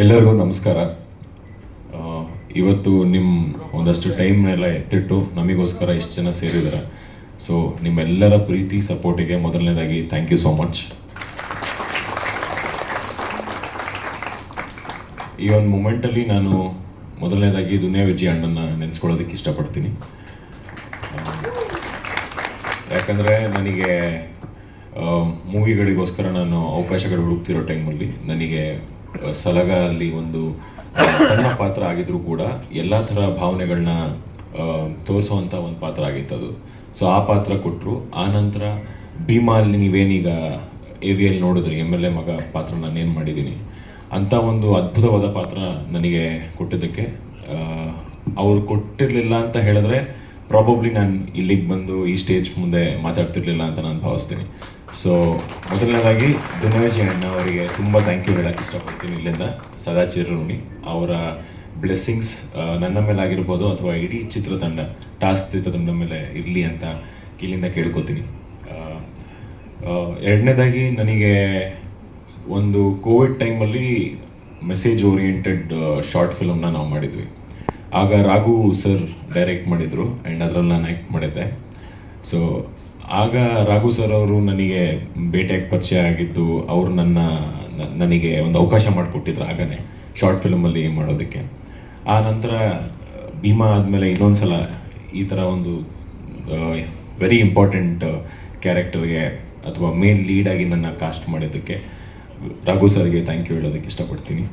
ಎಲ್ಲರಿಗೂ ನಮಸ್ಕಾರ. ಇವತ್ತು ನಿಮ್ಮ ಒಂದಷ್ಟು ಟೈಮ್ನೆಲ್ಲ ಎತ್ತಿಟ್ಟು ನಮಗೋಸ್ಕರ ಇಷ್ಟು ಜನ ಸೇರಿದ್ದಾರೆ ಸೊ ನಿಮ್ಮೆಲ್ಲರ ಪ್ರೀತಿ ಸಪೋರ್ಟಿಗೆ ಮೊದಲನೇದಾಗಿ ಥ್ಯಾಂಕ್ ಯು ಸೋ ಮಚ್ ಈ ಒಂದು ಮೂಮೆಂಟಲ್ಲಿ ನಾನು ಮೊದಲನೇದಾಗಿ ದುನಿಯಾ ವಿಜಯ್ ಅಣ್ಣನ ನೆನೆಸ್ಕೊಳ್ಳೋದಕ್ಕೆ ಇಷ್ಟಪಡ್ತೀನಿ. ಯಾಕಂದರೆ ನನಗೆ ಮೂವಿಗಳಿಗೋಸ್ಕರ ನಾನು ಅವಕಾಶಗಳು ಹುಡುಕ್ತಿರೋ ಟೈಮಲ್ಲಿ ನನಗೆ ಸಲಗ ಅಲ್ಲಿ ಒಂದು ಸಣ್ಣ ಪಾತ್ರ ಆಗಿದ್ರೂ ಕೂಡ ಎಲ್ಲ ಥರ ಭಾವನೆಗಳನ್ನ ತೋರಿಸುವಂಥ ಒಂದು ಪಾತ್ರ ಆಗಿತ್ತು ಅದು. ಸೊ ಆ ಪಾತ್ರ ಕೊಟ್ಟರು ಆ ನಂತರ ಅಲ್ಲಿ ನೀವೇನೀಗ ಎ ವಿ ಎಲ್ ನೋಡಿದ್ರಿ ಎಂ ಎಲ್ ಎ ಮಗ ಪಾತ್ರ ನಾನೇನು ಮಾಡಿದ್ದೀನಿ? ಅಂಥ ಒಂದು ಅದ್ಭುತವಾದ ಪಾತ್ರ ನನಗೆ ಕೊಟ್ಟಿದ್ದಕ್ಕೆ ಅವ್ರು ಕೊಟ್ಟಿರಲಿಲ್ಲ ಅಂತ ಹೇಳಿದ್ರೆ ಪ್ರಾಬಬ್ಲಿ ನಾನು ಇಲ್ಲಿಗೆ ಬಂದು ಈ ಸ್ಟೇಜ್ ಮುಂದೆ ಮಾತಾಡ್ತಿರ್ಲಿಲ್ಲ ಅಂತ ನಾನು ಭಾವಿಸ್ತೀನಿ. ಸೊ ಮೊದಲನೇದಾಗಿ ದುನವೇಜಿ ಅಣ್ಣ ಅವರಿಗೆ ತುಂಬ ಥ್ಯಾಂಕ್ ಯು ಹೇಳಕ್ಕೆ ಇಷ್ಟಪಡ್ತೀನಿ ಇಲ್ಲಿಂದ. ಸದಾ ಅವರ ಬ್ಲೆಸ್ಸಿಂಗ್ಸ್ ನನ್ನ ಮೇಲೆ ಆಗಿರ್ಬೋದು ಅಥವಾ ಇಡೀ ಚಿತ್ರತಂಡ ಟಾಸ್ಕ್ ಚಿತ್ರತಂಡ ಮೇಲೆ ಇರಲಿ ಅಂತ ಇಲ್ಲಿಂದ ಕೇಳ್ಕೊತೀನಿ. ಎರಡನೇದಾಗಿ ನನಗೆ ಒಂದು ಕೋವಿಡ್ ಟೈಮಲ್ಲಿ ಮೆಸೇಜ್ ಓರಿಯೆಂಟೆಡ್ ಶಾರ್ಟ್ ಫಿಲಮ್ನ ನಾವು ಮಾಡಿದ್ವಿ. ಆಗ ರಾಘು ಸರ್ ಡೈರೆಕ್ಟ್ ಮಾಡಿದರು ಆ್ಯಂಡ್ ಅದರಲ್ಲಿ ನಾನು ಆ್ಯಕ್ಟ್ ಮಾಡಿದ್ದೆ. ಸೊ ಆಗ ರಾಘು ಸರ್ ಅವರು ನನಗೆ ಬೇಟೆಗೆ ಪರಿಚಯ ಆಗಿದ್ದು ಅವರು ನನ್ನ, ನನಗೆ ಒಂದು ಅವಕಾಶ ಮಾಡಿಕೊಟ್ಟಿದ್ರು ಆಗನೇ ಶಾರ್ಟ್ ಫಿಲಮಲ್ಲಿ ಮಾಡೋದಕ್ಕೆ. ಆ ನಂತರ, ಭೀಮಾ ಆದಮೇಲೆ ಇನ್ನೊಂದು ಸಲ ಈ ಥರ ಒಂದು ವೆರಿ ಇಂಪಾರ್ಟೆಂಟ್ ಕ್ಯಾರೆಕ್ಟರ್ಗೆ ಅಥವಾ ಮೇನ್ ಲೀಡಾಗಿ ನನ್ನ ಕಾಸ್ಟ್ ಮಾಡಿದ್ದಕ್ಕೆ ರಾಘು ಸರ್ಗೆ ಥ್ಯಾಂಕ್ ಯು ಹೇಳೋದಕ್ಕೆ ಇಷ್ಟಪಡ್ತೀನಿ.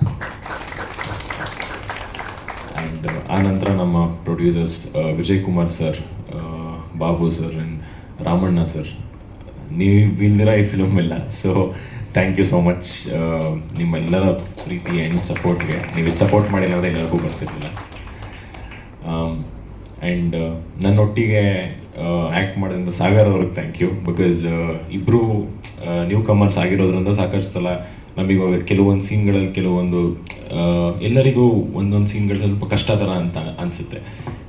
ಆ್ಯಂಡ್ ಆ ನಂತರ ನಮ್ಮ producers Vijay Kumar sir Babu sir and Ramanna sir ನೀವು ಇಲ್ದಿರ ಈ ಫಿಲಮ್ ಇಲ್ಲ. So thank you so much ನಿಮ್ಮೆಲ್ಲರ ಪ್ರೀತಿ ಆ್ಯಂಡ್ ಸಪೋರ್ಟ್ಗೆ ನೀವು ಸಪೋರ್ಟ್ ಮಾಡಿಲ್ಲ ಅಂದರೆ ಎಲ್ಲರಿಗೂ ಬರ್ತಿರ್ಲಿಲ್ಲ. ಆ್ಯಂಡ್ ನನ್ನೊಟ್ಟಿಗೆ ಆ್ಯಕ್ಟ್ ಮಾಡಿದಂಥ ಸಾಗರ್ ಅವ್ರಿಗೆ ಥ್ಯಾಂಕ್ ಯು ಬಿಕಾಸ್ ಇಬ್ಬರು ನ್ಯೂ ಕಮರ್ಸ್ ಆಗಿರೋದ್ರಿಂದ ಸಾಕಷ್ಟು ಸಲ ನಮಗೆ ಕೆಲವೊಂದು ಸೀನ್ಗಳಲ್ಲಿ ಕೆಲವೊಂದು ಎಲ್ಲರಿಗೂ ಒಂದೊಂದು ಸೀನ್ಗಳು ಸ್ವಲ್ಪ ಕಷ್ಟ ಥರ ಅಂತ ಅನಿಸುತ್ತೆ.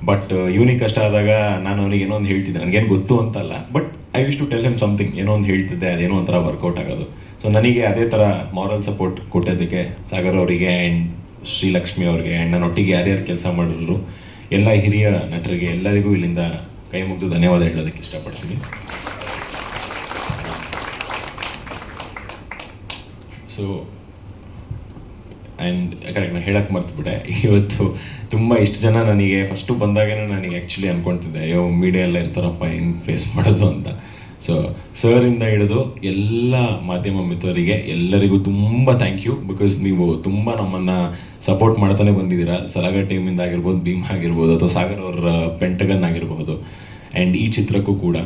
ಬಟ್ ಇವನಿಗೆ ಕಷ್ಟ ಆದಾಗ ನಾನು ಅವನಿಗೆ ಏನೋ ಒಂದು ಹೇಳ್ತಿದ್ದೆ. ನನಗೇನು ಗೊತ್ತು ಅಂತಲ್ಲ but I wish to tell him something ಏನೋ ಒಂದು ಹೇಳ್ತಿದ್ದೆ. ಅದೇನೋ ಒಂಥರ ವರ್ಕೌಟ್ ಆಗೋದು. ಸೊ ನನಗೆ ಅದೇ ಥರ ಮಾರಲ್ ಸಪೋರ್ಟ್ ಕೊಟ್ಟಿದ್ದಕ್ಕೆ ಸಾಗರ್ ಅವರಿಗೆ ಆ್ಯಂಡ್ ಶ್ರೀಲಕ್ಷ್ಮಿ ಅವ್ರಿಗೆ ಆ್ಯಂಡ್ ನನ್ನೊಟ್ಟಿಗೆ ಯಾರ್ಯಾರು ಕೆಲಸ ಮಾಡಿದ್ರು, ಎಲ್ಲ ಹಿರಿಯ ನಟರಿಗೆ ಎಲ್ಲರಿಗೂ ಇಲ್ಲಿಂದ ಕೈ ಮುಗಿದು ಧನ್ಯವಾದ ಹೇಳೋದಕ್ಕೆ ಇಷ್ಟಪಡ್ತೀನಿ. ಸೊ ಆ್ಯಂಡ್ ಕರೆಕ್ಟ್ ನಾನು ಹೇಳಕ್ಕೆ ಮರ್ತುಬಿಟ್ಟೆ. ಇವತ್ತು ತುಂಬ ಇಷ್ಟು ಜನ ನನಗೆ ಫಸ್ಟು ಬಂದಾಗೇ ನನಗೆ ಆ್ಯಕ್ಚುಲಿ ಅಂದ್ಕೊಳ್ತಿದ್ದೆ ಅಯ್ಯೋ ಮೀಡಿಯಾ ಎಲ್ಲ ಇರ್ತಾರಪ್ಪ, ಏನು ಫೇಸ್ ಮಾಡೋದು ಅಂತ. ಸೊ ಸರಿಂದ ಹಿಡಿದು ಎಲ್ಲ ಮಾಧ್ಯಮ ಮಿತ್ರರಿಗೆ ಎಲ್ಲರಿಗೂ ತುಂಬ ಥ್ಯಾಂಕ್ ಯು ಬಿಕಾಸ್ ನೀವು ತುಂಬ ನಮ್ಮನ್ನು ಸಪೋರ್ಟ್ ಮಾಡ್ತಾನೆ ಬಂದಿದ್ದೀರಾ. ಸಲಗ ಟೀಮಿಂದ ಆಗಿರ್ಬೋದು, ಭೀಮ್ ಆಗಿರ್ಬೋದು, ಅಥವಾ ಸಾಗರ್ ಅವರ ಪೆಂಟಗನ್ ಆಗಿರಬಹುದು ಆ್ಯಂಡ್ ಈ ಚಿತ್ರಕ್ಕೂ ಕೂಡ.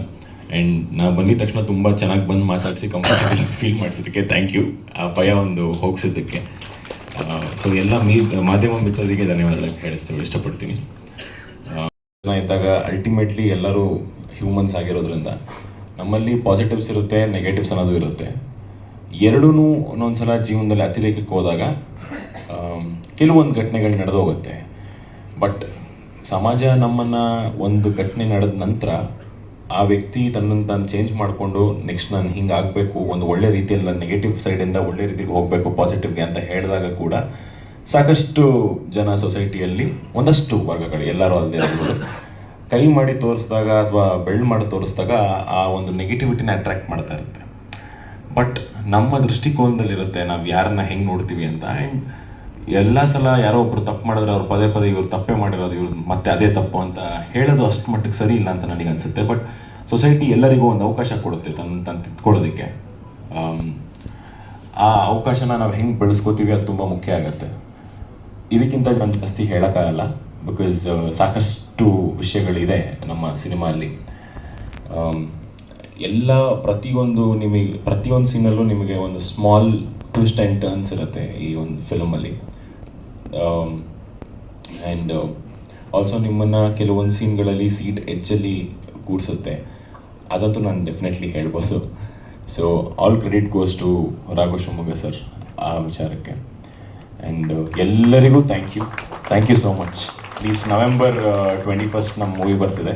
ಆ್ಯಂಡ್ ನಾ ಬಂದಿದ ತಕ್ಷಣ ತುಂಬ ಚೆನ್ನಾಗಿ ಬಂದು ಮಾತಾಡಿಸಿ ಕಂಫರ್ಟಬಲ್ ಫೀಲ್ ಮಾಡಿಸಿದ್ದಕ್ಕೆ ಥ್ಯಾಂಕ್ ಯು ಆ ಭಯ ಒಂದು ಹೋಗಿಸಿದ್ದಕ್ಕೆ. ಸೊ ಎಲ್ಲ ಮೀ, ಮಾಧ್ಯಮ ಮಿತ್ರರಿಗೆ ಧನ್ಯವಾದಗಳು ಹೇಳಿಸ್ತೀವಿ, ಇಷ್ಟಪಡ್ತೀನಿ. ಇದ್ದಾಗ ಅಲ್ಟಿಮೇಟ್ಲಿ ಎಲ್ಲರೂ ಹ್ಯೂಮನ್ಸ್ ಆಗಿರೋದ್ರಿಂದ ನಮ್ಮಲ್ಲಿ ಪಾಸಿಟಿವ್ಸ್ ಇರುತ್ತೆ ನೆಗೆಟಿವ್ಸ್ ಅನ್ನೋದು ಇರುತ್ತೆ. ಎರಡೂ ಒಂದೊಂದ್ಸಲ ಜೀವನದಲ್ಲಿ ಅತಿರೇಕಕ್ಕೆ ಹೋದಾಗ ಕೆಲವೊಂದು ಘಟನೆಗಳು ನಡೆದು ಹೋಗುತ್ತೆ ಬಟ್ ಸಮಾಜ ನಮ್ಮನ್ನು ಒಂದು ಘಟನೆ ನಡೆದ ನಂತರ, ಆ ವ್ಯಕ್ತಿ ತನ್ನನ್ನು ತಾನು ಚೇಂಜ್ ಮಾಡಿಕೊಂಡು ನೆಕ್ಸ್ಟ್ ನಾನು ಹಿಂಗೆ ಆಗಬೇಕು, ಒಂದು ಒಳ್ಳೆ ರೀತಿಯಲ್ಲಿ ನಾನು ನೆಗೆಟಿವ್ ಸೈಡಿಂದ ಒಳ್ಳೆ ರೀತಿಗೆ ಹೋಗಬೇಕು ಪಾಸಿಟಿವ್ಗೆ ಅಂತ ಹೇಳಿದಾಗ ಕೂಡ ಸಾಕಷ್ಟು ಜನ ಸೊಸೈಟಿಯಲ್ಲಿ ಒಂದಷ್ಟು ವರ್ಗಗಳು, ಎಲ್ಲರೂ ಅಲ್ಲದೆ ಕೈ ಮಾಡಿ ತೋರಿಸಿದಾಗ ಅಥವಾ ಬೆಳ್ಳು ಮಾಡಿ ತೋರಿಸಿದಾಗ ಆ ಒಂದು ನೆಗೆಟಿವಿಟಿನ ಅಟ್ರ್ಯಾಕ್ಟ್ ಮಾಡ್ತಾ ಇರುತ್ತೆ. ಬಟ್ ನಮ್ಮ ದೃಷ್ಟಿಕೋನದಲ್ಲಿರುತ್ತೆ ನಾವು ಯಾರನ್ನ ಹೆಂಗೆ ನೋಡ್ತೀವಿ ಅಂತ. ಆ್ಯಂಡ್ ಎಲ್ಲ ಸಲ ಯಾರೋ ಒಬ್ರು ತಪ್ಪು ಮಾಡಿದ್ರೆ ಅವ್ರು ಪದೇ ಪದೇ ಇವ್ರು ತಪ್ಪೇ ಮಾಡಿರೋದು, ಇವ್ರು ಮತ್ತೆ ಅದೇ ತಪ್ಪು ಅಂತ ಹೇಳೋದು ಅಷ್ಟು ಮಟ್ಟಿಗೆ ಸರಿ ಇಲ್ಲ ಅಂತ ನನಗೆ ಅನಿಸುತ್ತೆ. ಬಟ್ ಸೊಸೈಟಿ ಎಲ್ಲರಿಗೂ ಒಂದು ಅವಕಾಶ ಕೊಡುತ್ತೆ ತನ್ನ ತನ್ನ ತಿದ್ಕೊಳ್ಳೋದಕ್ಕೆ ಆ ಅವಕಾಶನ ನಾವು ಹೆಂಗೆ ಬೆಳೆಸ್ಕೋತೀವಿ ಅದು ತುಂಬ ಮುಖ್ಯ ಆಗುತ್ತೆ. ಇದಕ್ಕಿಂತ ಜಾಸ್ತಿ ಹೇಳೋಕ್ಕಾಗಲ್ಲ. ಬಿಕಾಸ್ ಸಾಕಷ್ಟು ವಿಷಯಗಳಿದೆ ನಮ್ಮ ಸಿನಿಮಾದಲ್ಲಿ ಆಮ್, ಎಲ್ಲ ಪ್ರತಿಯೊಂದು ನಿಮಗೆ ಪ್ರತಿಯೊಂದು ಸೀನಲ್ಲೂ ನಿಮಗೆ ಒಂದು ಸ್ಮಾಲ್ ಟ್ವಿಸ್ಟ್ ಆ್ಯಂಡ್ ಟರ್ನ್ಸ್ ಇರುತ್ತೆ ಈ ಒಂದು ಫಿಲಮಲ್ಲಿ ಆ್ಯಂಡ್ ಆಲ್ಸೋ ನಿಮ್ಮನ್ನು ಕೆಲವೊಂದು ಸೀನ್ಗಳಲ್ಲಿ ಸೀಟ್ ಎಜ್ಜಲ್ಲಿ ಕೂರಿಸುತ್ತೆ. ಅದಂತೂ ನಾನು ಡೆಫಿನೆಟ್ಲಿ ಹೇಳ್ಬೋದು. So all credit goes to Raghu Shivamogga sir ಆ ವಿಚಾರಕ್ಕೆ. ಆ್ಯಂಡ್ ಎಲ್ಲರಿಗೂ thank you thank you so much please November twenty first ನಮ್ಮ ಮೂವಿ ಬರ್ತಿದೆ.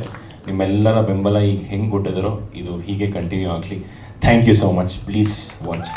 ನಿಮ್ಮೆಲ್ಲರ ಬೆಂಬಲ ಈಗ ಹೆಂಗೆ ಕೊಟ್ಟಿದ್ದಾರೋ ಇದು ಹೀಗೆ ಕಂಟಿನ್ಯೂ ಆಗಲಿ. Thank you so much please watch